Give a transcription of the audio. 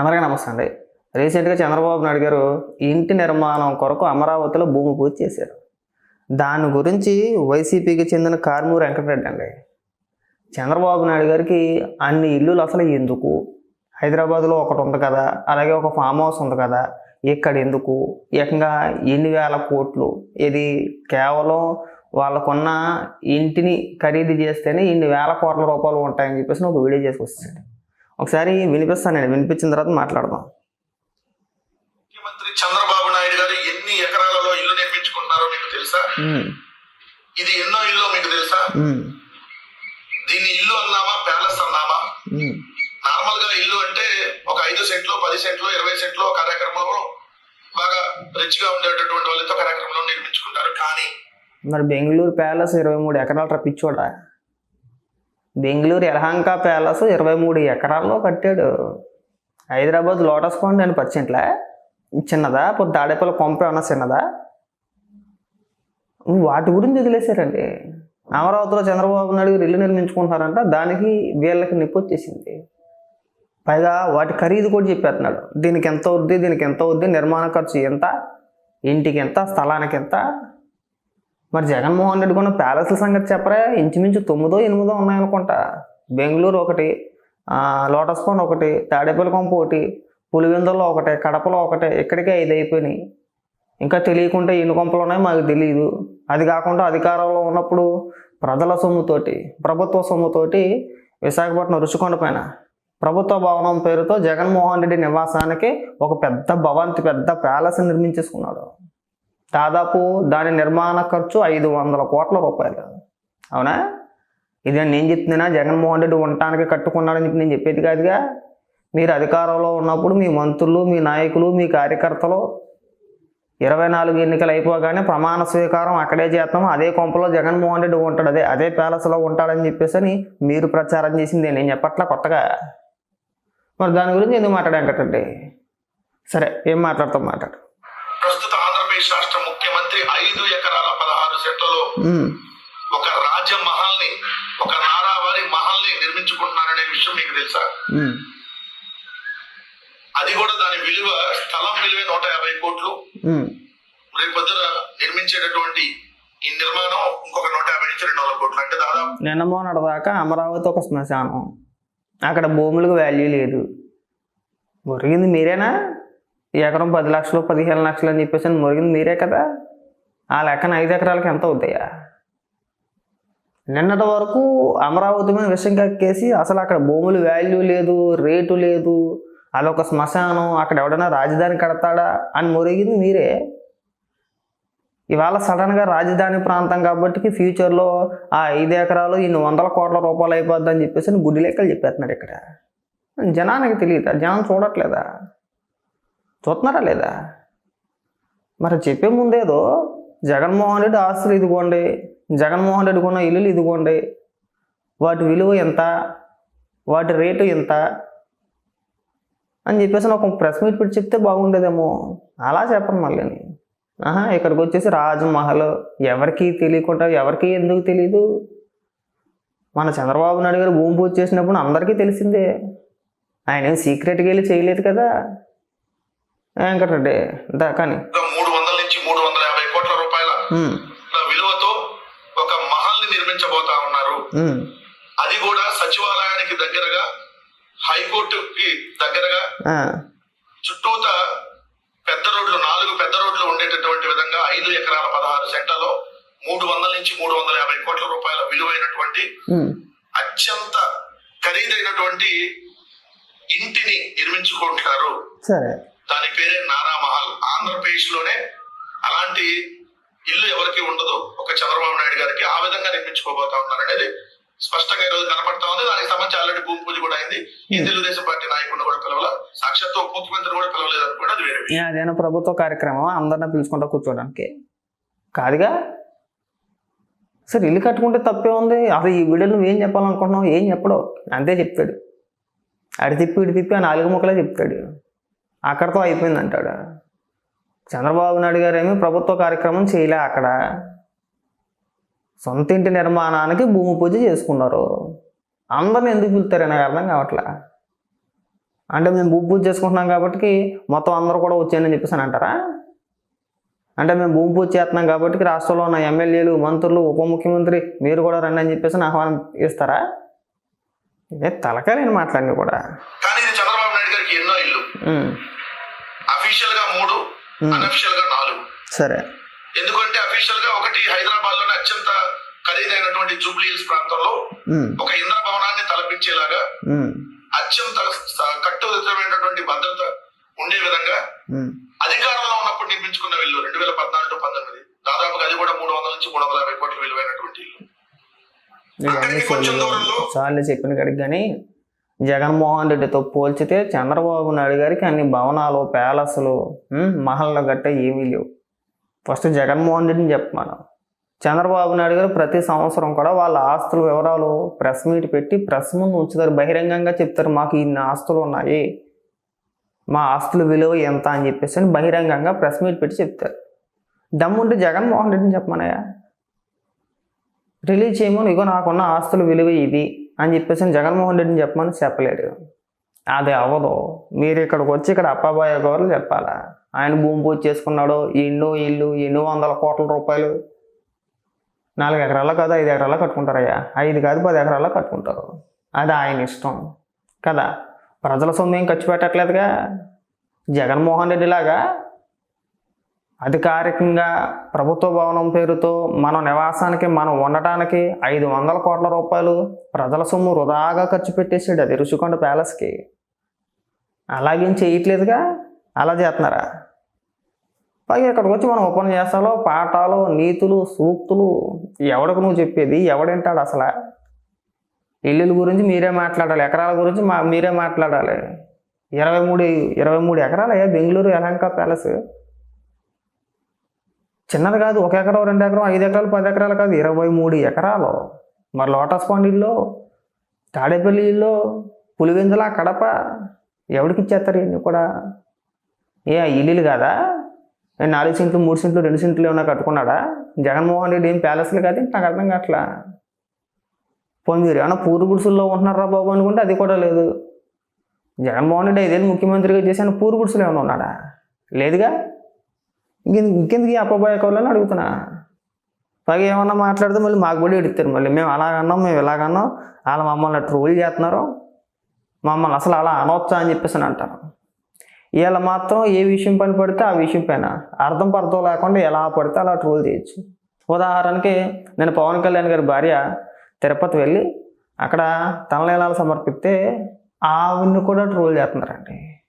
అందరికీ నమస్తే అండి. రీసెంట్గా చంద్రబాబు నాయుడు గారు ఇంటి నిర్మాణం కొరకు అమరావతిలో భూమి పూజ చేశారు. దాని గురించి వైసీపీకి చెందిన కార్మూరు వెంకటరెడ్డి అండి. చంద్రబాబు నాయుడు గారికి అన్ని ఇల్లులు అసలు ఎందుకు? హైదరాబాద్లో ఒకటి ఉంది కదా అలాగే ఒక ఫామ్ హౌస్ ఉంది కదా ఇక్కడ ఎందుకు? ఏకంగా ఎన్ని వేల కోట్లు? ఇది కేవలం వాళ్ళకున్న ఇంటిని ఖరీదు చేస్తేనే ఇన్ని వేల కోట్ల రూపాయలు ఉంటాయని చెప్పేసి ఒక వీడియో చేసి ఒకసారి వినిపిస్తానండి వినిపించిన తర్వాత మాట్లాడదాం. ముఖ్యమంత్రి చంద్రబాబు నాయుడు గారు ఎన్ని ఎకరాలలో ఇల్లు నిర్మించుకున్నారో మీకు తెలుసా? ఇది ఎన్నో ఇల్లు మీకు తెలుసా? దీన్ని ఇల్లు అన్నామా ప్యాలెస్ అన్నామా? నార్మల్గా ఇల్లు అంటే ఒక ఐదు సెంట్లు పది సెంట్లు ఇరవై సెంట్లు కార్యక్రమంలో బాగా రిచ్గా ఉండేటటువంటి వాళ్ళతో కార్యక్రమంలో నిర్మించుకుంటారు. కానీ మరి బెంగళూరు ప్యాలెస్ ఇరవై మూడు ఎకరాలు రప్పించోడా బెంగళూరు యలహంక ప్యాలెస్ ఇరవై మూడు ఎకరాల్లో కట్టాడు. హైదరాబాద్ లోటస్ పాండ్ అని పర్సెంట్లే చిన్నదా? పొద్దు దాడేపల్లి కొంప ఏమన్నా చిన్నదా? వాటి గురించి వదిలేశారండి. అమరావతిలో చంద్రబాబు నాయుడు గారు ఇల్లు నిర్మించుకుంటున్నారంట దానికి వీళ్ళకి నిప్పు వచ్చేసింది. పైగా వాటి ఖరీదు కూడా చెప్పేస్తున్నాడు. దీనికి ఎంత అవుద్ది దీనికి ఎంత అవుద్ది నిర్మాణ ఖర్చు ఎంత ఇంటికి ఎంత స్థలానికి ఎంత? మరి జగన్మోహన్ రెడ్డి కొన్న ప్యాలెస్ల సంగతి చెప్పరా? ఇంచుమించు తొమ్మిదో ఎనిమిదో ఉన్నాయనుకుంటా. బెంగళూరు ఒకటి లోటస్ పాండ్ ఒకటి తాడేపల్లి కొంప ఒకటి పులివెందుల్లో ఒకటే కడపలో ఒకటే ఇక్కడికే ఐదు అయిపోయినాయి. ఇంకా తెలియకుండా ఎన్ని కొంపలు ఉన్నాయో మాకు తెలియదు అది కాకుండా అధికారంలో ఉన్నప్పుడు ప్రజల సొమ్ముతోటి ప్రభుత్వ సొమ్ముతోటి విశాఖపట్నం రుషికొండ పైన ప్రభుత్వ భవనం పేరుతో జగన్మోహన్ రెడ్డి నివాసానికి ఒక పెద్ద భవంతి పెద్ద ప్యాలెస్ నిర్మించేసుకున్నాడు. దాదాపు దాని నిర్మాణ ఖర్చు ఐదు వందల కోట్ల రూపాయలు. అవునా? ఇది నేను చెప్తున్నా జగన్మోహన్ రెడ్డి ఉండటానికి కట్టుకున్నాడని చెప్పి నేను చెప్పేది కాదుగా. మీరు అధికారంలో ఉన్నప్పుడు మీ మంత్రులు మీ నాయకులు మీ కార్యకర్తలు ఇరవై నాలుగు ఎన్నికలు అయిపోగానే ప్రమాణ స్వీకారం అక్కడే చేస్తాం. అదే కొంపలో జగన్మోహన్ రెడ్డి ఉంటాడు. అదే అదే ప్యాలెస్లో ఉంటాడని చెప్పేసి అని మీరు ప్రచారం చేసింది నేను చెప్పట్లా కొత్తగా. మరి దాని గురించి ఎందుకు మాట్లాడాకటండి సరే ఏం మాట్లాడతాం మాట్లాడు. ఆంధ్రప్రదేశ్ రాష్ట్ర ముఖ్యమంత్రి ఐదు ఎకరాల పదహారు సెంట్లలో ఒక రాజ మహల్ని ఒక నారావారి మహల్ని నిర్మించుకుంటున్నారనే విషయం మీకు తెలుసా? అది కూడా దాని విలువ స్థలం విలువే నూట యాభై కోట్లు. ఉమ్. రేపు పొద్దున నిర్మించేటటువంటి ఈ నిర్మాణం ఇంకొక నూట యాభై నుంచి రెండు వందల కోట్లు. అంటే దాదాపు నిన్న మొన్నటి దాకా అమరావతి ఒక శ్మశానం. అక్కడ భూములకు వాల్యూ లేదు. మురిగింది మీరేనా? ఎకరం పది లక్షలు పదిహేను లక్షలు అని చెప్పేసి మురిగింది మీరే కదా. ఆ లెక్కన ఐదు ఎకరాలకి ఎంత అవుతాయా? నిన్నటి వరకు అమరావతి మీద విషయం కక్కేసి అసలు అక్కడ భూములు వాల్యూ లేదు రేటు లేదు అదొక శ్మశానం అక్కడ ఎవడైనా రాజధాని కడతాడా అని మురిగింది మీరే. ఇవాళ సడన్గా రాజధాని ప్రాంతం కాబట్టి ఫ్యూచర్లో ఆ ఐదు ఎకరాలు ఇన్ని వందల కోట్ల రూపాయలు అయిపోద్ది అని చెప్పేసి అని గుడ్డి లెక్కలు చెప్పేస్తున్నాడు ఇక్కడ. జనానికి తెలియదా? జనం చూడట్లేదా? చూస్తున్నారా లేదా? మరి చెప్పే ముందేదో జగన్మోహన్ రెడ్డి ఆస్తులు ఇదిగోండి జగన్మోహన్ రెడ్డి కొన్న ఇల్లులు ఇదిగోండి వాటి విలువ ఎంత వాటి రేటు ఎంత అని చెప్పేసి ఒక ప్రెస్ మీట్ పెట్టి చెప్తే బాగుండేదేమో. అలా చెప్పను మళ్ళీ ఆహా ఇక్కడికి వచ్చేసి రాజమహల్ ఎవరికి తెలియకుండా ఎవరికి ఎందుకు తెలియదు మన చంద్రబాబు నాయుడు గారు భూమి పూజ చేసినప్పుడు అందరికీ తెలిసిందే. ఆయన ఏం సీక్రెట్గా వెళ్ళి చేయలేదు కదా? వెంకటరెడ్డి. దా కానీ. మూడు వందల నుంచి మూడు వందల యాభై కోట్ల రూపాయల విలువతో ఒక మహల్ని నిర్మించబోతా ఉన్నారు. అది కూడా సచివాలయానికి దగ్గరగా హైకోర్టుకి దగ్గరగా చుట్టూత పెద్ద రోడ్లు నాలుగు పెద్ద రోడ్లు ఉండేటటువంటి విధంగా ఐదు ఎకరాల పదహారు సెంటర్లో మూడు వందల నుంచి మూడు వందల యాభై కోట్ల రూపాయల విలువైనటువంటి అత్యంత ఖరీదైనటువంటి ఇంటిని నిర్మించుకుంటున్నారు సరే. ఆంధ్రప్రదేశ్లోనే అలాంటి ఇల్లు ఎవరికి ఉండదు. ఒక చంద్రబాబు నాయుడు గారికి ఆ విధంగా నిర్మించుకోబోతా ఉన్నారు అనేది స్పష్టంగా ఈరోజు కనపడతా ఉంది. దానికి సంబంధించి ఆల్రెడీ భూమి పూజ కూడా అయింది. ఈ తెలుగుదేశం పార్టీ నాయకుడిని కూడా పిలవాల? సాక్షాత్తు ఉప ముఖ్యమంత్రి కూడా పిలవలేదు అనుకోండి అది వేరే అదేనా ప్రభుత్వ కార్యక్రమం అందరిని పిలుచుకుంటా కూర్చోడానికి. కాదుగా? సరే ఇల్లు కట్టుకుంటే తప్పే ఉంది. అసలు ఈ వీడియో నువ్వు ఏం చెప్పాలనుకుంటున్నావు? ఏం చెప్పడు? అంతే చెప్తాడు అడి తిప్పి ఇటు తిప్పి ఆ నాలుగు ముక్కలే చెప్తాడు అక్కడతో అయిపోయింది అంటాడు చంద్రబాబు నాయుడు గారు ఏమీ ప్రభుత్వ కార్యక్రమం చేయలే అక్కడ. సొంత ఇంటి నిర్మాణానికి భూమి పూజ చేసుకున్నారు. అందరిని ఎందుకు పిలుతారో నాకు అర్థం కావట్లే? అంటే మేము భూమి పూజ చేసుకుంటున్నాం కాబట్టి మొత్తం అందరూ కూడా వచ్చాయని చెప్పేసి అని అంటారా? అంటే మేము భూమి పూజ చేస్తున్నాం కాబట్టి రాష్ట్రంలో ఉన్న ఎమ్మెల్యేలు మంత్రులు ఉప ముఖ్యమంత్రి మీరు కూడా రండి అని చెప్పేసి ఆహ్వానం ఇస్తారా? ఇదే తలకాయలేని మాట్లాడి కూడా. కానీ చంద్రబాబు నాయుడు గారికి ఎన్నో ఇల్లు. అఫీషియల్గా మూడు అనఫిషియల్గా నాలుగు. సరే. ఎందుకంటే అఫీషియల్గా ఒకటి హైదరాబాద్లోనే అత్యంత ఖరీదైనటువంటి జూబ్లీ హిల్స్ ప్రాంతంలో ఉమ్, ఒక ఇంద్ర భవనాన్ని తలపించేలాగా ఉమ్, అత్యంత కట్టుదిట్టమైనటువంటి భద్రత ఉండే విధంగా అధికారంలో ఉన్నప్పుడు నిర్మించుకున్న ఇల్లు రెండు వేల పద్నాలుగు టు పంతొమ్మిది. దాదాపుగా అది కూడా మూడు వందల నుంచి మూడు వందల యాభై కోట్ల విలువైనటువంటి ఇల్లు. చాలు చెప్పిన కాడికి కానీ జగన్మోహన్ రెడ్డితో పోల్చితే చంద్రబాబు నాయుడు గారికి అన్ని భవనాలు ప్యాలెస్లు మహల్లో గట్ట ఏమీ లేవు. ఫస్ట్ జగన్మోహన్ రెడ్డిని చెప్పమను. చంద్రబాబు నాయుడు గారు ప్రతి సంవత్సరం కూడా వాళ్ళ ఆస్తుల వివరాలు ప్రెస్ మీట్ పెట్టి ప్రెస్ ముందు ఉంచుతారు బహిరంగంగా చెప్తారు మాకు ఇన్ని ఆస్తులు ఉన్నాయి మా ఆస్తుల విలువ ఎంత అని చెప్పేసి అని బహిరంగంగా ప్రెస్ మీట్ పెట్టి చెప్తారు. దమ్ముంటే జగన్మోహన్ రెడ్డిని చెప్పమనయా రిలీజ్ చేయమని ఇగో నాకున్న ఆస్తుల విలువ ఇది. అని చెప్పేసి జగన్మోహన్ రెడ్డిని చెప్పమని చెప్పలేడు అది అవ్వదు. మీరు ఇక్కడికి వచ్చి ఇక్కడ అప్పాబాయ గారు చెప్పాలా? ఆయన భూమి పూజ చేసుకున్నాడు. ఎన్నో ఇల్లు ఎన్నో వందల కోట్ల రూపాయలు. నాలుగు ఎకరాల కాదు ఐదు ఎకరాల కట్టుకుంటారయ్యా. ఐదు కాదు పది ఎకరాల కట్టుకుంటారు. అది ఆయన ఇష్టం. కదా? ప్రజల సొమ్ము ఏం ఖర్చు పెట్టట్లేదుగా? జగన్మోహన్ రెడ్డి లాగా అధికారికంగా ప్రభుత్వ భవనం పేరుతో మన నివాసానికి మనం ఉండటానికి ఐదు వందల కోట్ల రూపాయలు ప్రజల సొమ్ము వృధాగా ఖర్చు పెట్టేసాడు అది రుషికొండ ప్యాలెస్కి అలాగేం చేయట్లేదుగా? అలా చేస్తున్నారా? పైగా ఇక్కడికి వచ్చి మనం ఉపన్యాసాలు పాఠాలు నీతులు సూక్తులు ఎవడికి నువ్వు చెప్పేది? ఎవడింటాడు అసలు? ఇల్లుల గురించి మీరే మాట్లాడాలి ఎకరాల గురించి మా మీరే మాట్లాడాలి. ఇరవై మూడు ఇరవై మూడు ఎకరాలయ్యా బెంగళూరు యలహంక ప్యాలెస్. చిన్నది కాదు ఒక ఎకరం రెండు ఎకరం ఐదు ఎకరాలు పది ఎకరాలు కాదు ఇరవై మూడు ఎకరాలు. మరి లోటస్ పాండిల్లో తాడేపల్లిలో పులివెందుల కడప ఎవరికి ఇచ్చేస్తారు ఇవన్నీ కూడా? ఏ ఆ ఇల్లులు కాదా? నాలుగు సెంట్లు మూడు సెంట్లు రెండు సెంట్లు ఏమైనా కట్టుకున్నాడా? జగన్మోహన్ రెడ్డి ఏం ప్యాలెస్లు కాదు నాకు అర్థం కావట్లా. పోనీ మీరు ఏమైనా పూరు గుడుసుల్లో ఉంటున్నారా బాబు అనుకుంటే అది కూడా లేదు. జగన్మోహన్ రెడ్డి ఐదేళ్ళు ముఖ్యమంత్రిగా చేసిన పూరు గుడుసులు ఏమైనా ఉన్నాడా? లేదుగా? ఇంకెందుకు ఇంకెందుకు ఈ అప్పబాయ కౌలని అడుగుతున్నా? పైగా ఏమన్నా మాట్లాడితే మళ్ళీ మాకు కూడా ఎడుతారు మళ్ళీ. మేము అలాగన్నాం మేము ఇలాగన్నాం వాళ్ళు మమ్మల్ని ట్రోల్ చేస్తున్నారు. మమ్మల్ని అసలు అలా అనవచ్చా అని చెప్పేసి అని అంటారు. వీళ్ళ మాత్రం ఏ విషయం పని పడితే ఆ విషయం పైన. అర్థం పర్థం లేకుండా ఎలా పడితే అలా ట్రోల్ చేయొచ్చు. ఉదాహరణకి నేను పవన్ కళ్యాణ్ గారి భార్య తిరుపతి వెళ్ళి అక్కడ తనలీలాలు సమర్పిస్తే ఆవిడ్ని కూడా ట్రోల్ చేస్తున్నారండి.